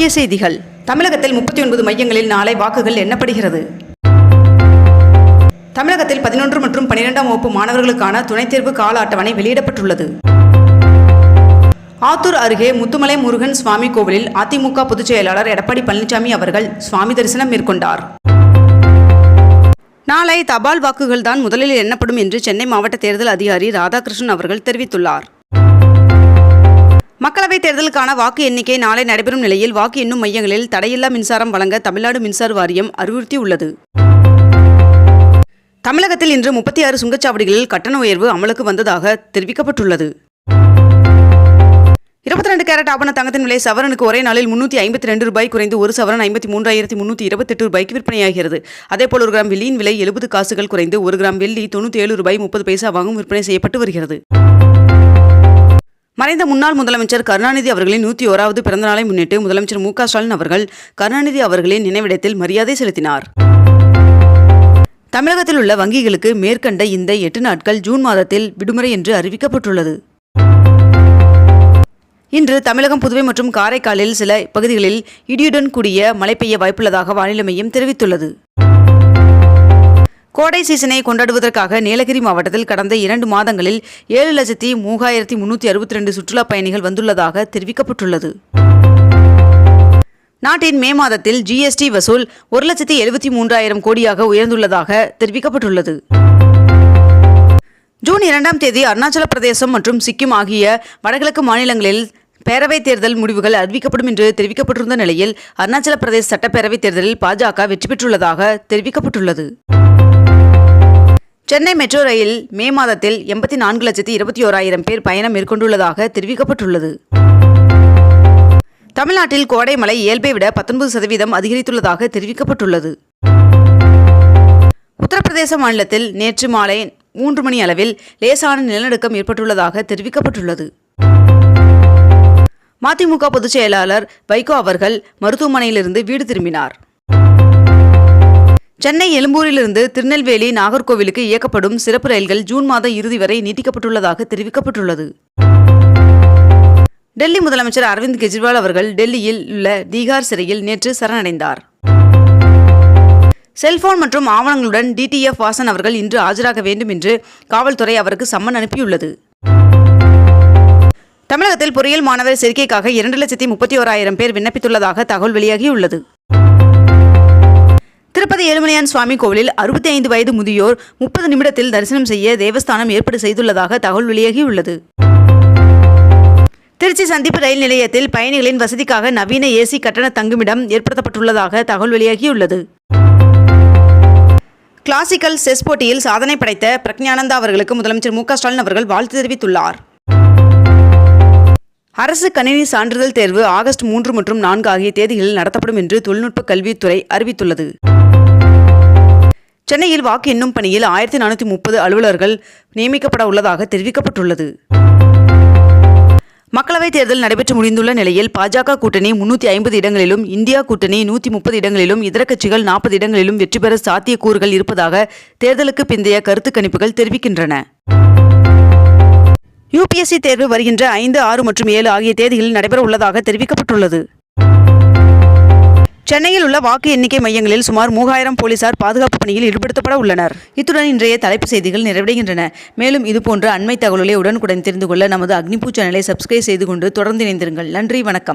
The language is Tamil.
முக்கிய செய்திகள். தமிழகத்தில் முப்பத்தி ஒன்பது மையங்களில் நாளை வாக்குகள் எண்ணப்படுகிறது. தமிழகத்தில் பதினொன்று மற்றும் பனிரெண்டாம் வகுப்பு மாணவர்களுக்கான துணைத் தேர்வு கால அட்டவணை வெளியிடப்பட்டுள்ளது. ஆத்தூர் அருகே முத்துமலை முருகன் சுவாமி கோவிலில் அதிமுக பொதுச் செயலாளர் எடப்பாடி பழனிசாமி அவர்கள் சுவாமி தரிசனம் மேற்கொண்டார். நாளை தபால் வாக்குகள் தான் முதலில் எண்ணப்படும் என்று சென்னை மாவட்ட தேர்தல் அதிகாரி ராதாகிருஷ்ணன் அவர்கள் தெரிவித்துள்ளார். மக்களவைத் தேர்தலுக்கான வாக்கு எண்ணிக்கை நாளை நடைபெறும் நிலையில் வாக்கு எண்ணும் மையங்களில் தடையில்லா மின்சாரம் வழங்க தமிழ்நாடு மின்சார வாரியம் அறிவுறுத்தியுள்ளது. தமிழகத்தில் இன்று முப்பத்தி ஆறு சுங்கச்சாவடிகளில் கட்டண உயர்வு அமலுக்கு வந்ததாக தெரிவிக்கப்பட்டுள்ளது. இருபத்தி ரெண்டு கேரட் ஆபண தங்கத்தின் விலை சவரனுக்கு ஒரே நாளில் முன்னூற்றி ஐம்பத்தி ரெண்டு ரூபாய் குறைந்து ஒரு சவரன் ஐம்பத்தி மூன்றாயிரத்தி முன்னூற்றி இருபத்தெட்டு ரூபாய்க்கு விற்பனையாகிறது. அதேபோல் ஒரு கிராம் வெள்ளியின் விலை எழுபது காசுகள் குறைந்து ஒரு கிராம் வெள்ளி தொண்ணூற்றி ஏழு ரூபாய் முப்பது பைசாவாகவும் விற்பனை செய்யப்பட்டு வருகிறது. மறைந்த முன்னாள் முதலமைச்சர் கருணாநிதி அவர்களின் நூற்றி ஓராவது பிறந்தநாளை முன்னிட்டு முதலமைச்சர் மு க ஸ்டாலின் அவர்கள் கருணாநிதி அவர்களின் நினைவிடத்தில் மரியாதை செலுத்தினார். தமிழகத்தில் உள்ள வங்கிகளுக்கு மேற்கண்ட இந்த எட்டு நாட்கள் ஜூன் மாதத்தில் விடுமுறை என்று அறிவிக்கப்பட்டுள்ளது. இன்று தமிழகம் புதுவை மற்றும் காரைக்காலில் சில பகுதிகளில் இடியுடன் கூடிய மழை பெய்ய வாய்ப்புள்ளதாக வானிலை மையம் தெரிவித்துள்ளது. கோடை சீசனை கொண்டாடுவதற்காக நீலகிரி மாவட்டத்தில் கடந்த இரண்டு மாதங்களில் ஏழு லட்சத்தி மூவாயிரத்தி முன்னூற்றி அறுபத்தி ரெண்டு சுற்றுலாப் பயணிகள் வந்துள்ளதாக தெரிவிக்கப்பட்டுள்ளது. நாட்டின் மே மாதத்தில் ஜிஎஸ்டி வசூல் ஒரு லட்சத்தி எழுபத்தி மூன்றாயிரம் கோடியாக உயர்ந்துள்ளதாக தெரிவிக்கப்பட்டுள்ளது. ஜூன் இரண்டாம் தேதி அருணாச்சல பிரதேசம் மற்றும் சிக்கிம் ஆகிய வடகிழக்கு மாநிலங்களில் பேரவைத் தேர்தல் முடிவுகள் அறிவிக்கப்படும் என்று தெரிவிக்கப்பட்டிருந்த நிலையில் அருணாச்சல பிரதேச சட்டப்பேரவைத் தேர்தலில் பாஜக வெற்றி பெற்றுள்ளதாக தெரிவிக்கப்பட்டுள்ளது. சென்னை மெட்ரோ ரயில் மே மாதத்தில் எண்பத்தி நான்கு லட்சத்தி இருபத்தி ஓராயிரம் பேர் பயணம் மேற்கொண்டுள்ளதாக தெரிவிக்கப்பட்டுள்ளது. தமிழ்நாட்டில் கோடை மழை இயல்பை விட பத்தொன்பது சதவீதம் அதிகரித்துள்ளதாக தெரிவிக்கப்பட்டுள்ளது. உத்தரப்பிரதேச மாநிலத்தில் நேற்று மாலை மூன்று மணி அளவில் லேசான நிலநடுக்கம் ஏற்பட்டுள்ளதாக தெரிவிக்கப்பட்டுள்ளது. மதிமுக பொதுச் செயலாளர் வைகோ அவர்கள் மருத்துவமனையிலிருந்து வீடு திரும்பினார். சென்னை எழும்பூரிலிருந்து திருநெல்வேலி நாகர்கோவிலுக்கு இயக்கப்படும் சிறப்பு ரயில்கள் ஜூன் மாத இறுதி வரை நீட்டிக்கப்பட்டுள்ளதாக தெரிவிக்கப்பட்டுள்ளது. டெல்லி முதலமைச்சர் அரவிந்த் கெஜ்ரிவால் அவர்கள் டெல்லியில் உள்ள தீகார் சிறையில் நேற்று சரணடைந்தார். செல்போன் மற்றும் ஆவணங்களுடன் டிடிஎஃப் வாசன் அவர்கள் இன்று ஆஜராக வேண்டும் என்று காவல்துறை அவருக்கு சம்மன் அனுப்பியுள்ளது. தமிழகத்தில் பொறியியல் மாணவர் சேர்க்கைக்காக இரண்டு லட்சத்தி முப்பத்தி ஓராயிரம் பேர் விண்ணப்பித்துள்ளதாக தகவல் வெளியாகியுள்ளது. திருப்பதி ஏழுமலையான் சுவாமி கோவிலில் அறுபத்தி ஐந்து வயது முதியோர் முப்பது நிமிடத்தில் தரிசனம் செய்ய தேவஸ்தானம் ஏற்பாடு செய்துள்ளதாக தகவல் வெளியாகியுள்ளது. திருச்சி சந்திப்பு ரயில் நிலையத்தில் பயணிகளின் வசதிக்காக நவீன ஏசி கட்டண தங்குமிடம் ஏற்படுத்தப்பட்டுள்ளதாக தகவல் வெளியாகியுள்ளது. கிளாசிக்கல் செஸ் போட்டியில் சாதனை படைத்த பிரக்ஞானந்தா அவர்களுக்கு முதலமைச்சர் மு க ஸ்டாலின் அவர்கள் வாழ்த்து தெரிவித்துள்ளார். அரசு கணினி சான்றிதழ் தேர்வு ஆகஸ்ட் மூன்று மற்றும் நான்கு ஆகிய தேதிகளில் நடத்தப்படும் என்று தொழில்நுட்ப கல்வித்துறை அறிவித்துள்ளது. சென்னையில் வாக்கு எண்ணும் பணியில் ஆயிரத்தி நானூற்றி முப்பது அலுவலர்கள் நியமிக்கப்பட உள்ளதாக தெரிவிக்கப்பட்டுள்ளது. மக்களவைத் தேர்தல் நடைபெற்று முடிந்துள்ள நிலையில் பாஜக கூட்டணி முன்னூற்றி ஐம்பது இடங்களிலும் இந்தியா கூட்டணி நூற்றி முப்பது இடங்களிலும் இதர கட்சிகள் நாற்பது இடங்களிலும் வெற்றி பெற சாத்தியக்கூறுகள் இருப்பதாக தேர்தலுக்கு பிந்தைய கருத்து கணிப்புகள் தெரிவிக்கின்றன. யுபிஎஸ்சி தேர்வு வருகின்ற ஐந்து ஆறு மற்றும் ஏழு ஆகிய தேதிகளில் நடைபெற உள்ளதாக தெரிவிக்கப்பட்டுள்ளது. சென்னையில் உள்ள வாக்கு எண்ணிக்கை மையங்களில் சுமார் மூவாயிரம் போலீசார் பாதுகாப்பு பணியில் ஈடுபடுத்தப்பட உள்ளனர். இத்துடன் இன்றைய தலைப்பு செய்திகள் நிறைவடைகின்றன. மேலும் இதுபோன்ற அண்மை தகவல்களை உடனுக்குடன் தெரிந்து கொள்ள நமது அக்னிபூ சேனலை சப்ஸ்கிரைப் செய்து கொண்டு தொடர்ந்து இணைந்திருங்கள். நன்றி வணக்கம்.